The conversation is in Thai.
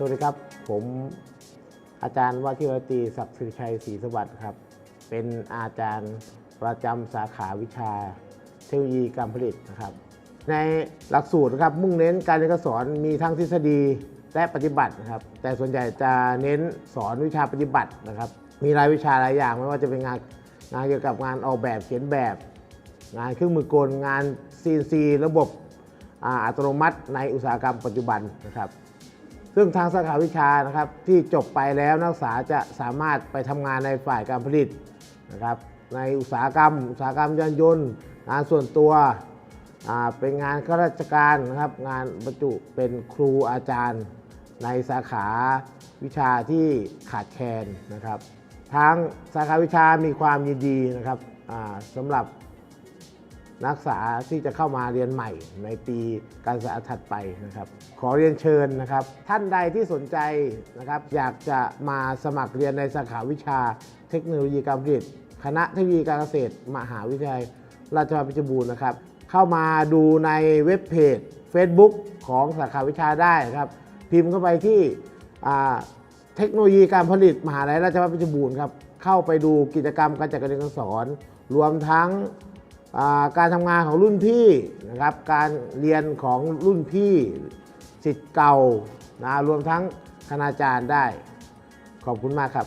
สวัสดีครับ ผมอาจารย์วชิรตีศักดิ์สิริชัยศรีสวัสดิ์ครับ เป็นอาจารย์ประจำสาขาวิชาเทคโนโลยีการผลิตนะครับ ในหลักสูตรนะครับมุ่งเน้นการเรียนการสอนมีทั้งทฤษฎีและปฏิบัตินะครับ แต่ส่วนใหญ่จะเน้นสอนวิชาปฏิบัตินะครับ มีรายวิชาหลายอย่างไม่ว่าจะเป็นงานงานเกี่ยวกับงานออกแบบเขียนแบบ งานเครื่องมือกลงาน CNC ระบบออัตโนมัติในอุตสาหกรรมปัจจุบันนะครับ ซึ่งทางสาขาวิชานะครับที่จบไปแล้วนักศึกษาจะสามารถไปทำงานในฝ่ายการผลิตนะครับในอุตสาหกรรม อุตสาหกรรมยานยนต์ งานส่วนตัวเป็นงานข้าราชการนะครับ งานบรรจุเป็นครูอาจารย์ ในสาขาวิชาที่ขาดแคลนนะครับทางสาขาวิชามีความยินดีนะครับสำหรับ นักศึกษาที่จะเข้ามาเรียนใหม่ในปีการศึกษาถัดไปนะครับ ขอเรียนเชิญนะครับ ท่านใดที่สนใจนะครับ อยากจะมาสมัครเรียนในสาขาวิชาเทคโนโลยีการผลิต คณะเทคโนโลยีการเกษตร มหาวิทยาลัยราชภัฏเพชรบูรณ์นะครับ เข้ามาดูในเว็บเพจ Facebook ของสาขาวิชาได้ครับ พิมพ์เข้าไปที่เทคโนโลยีการผลิตมหาวิทยาลัยราชภัฏเพชรบูรณ์ครับเข้าไปดูกิจกรรมการจัดการเรียนการสอน รวมทั้ง การทำงานของรุ่นพี่นะครับ การเรียนของรุ่นพี่สิทธิ์เก่านะรวมทั้งคณาจารย์ได้ ขอบคุณมากครับ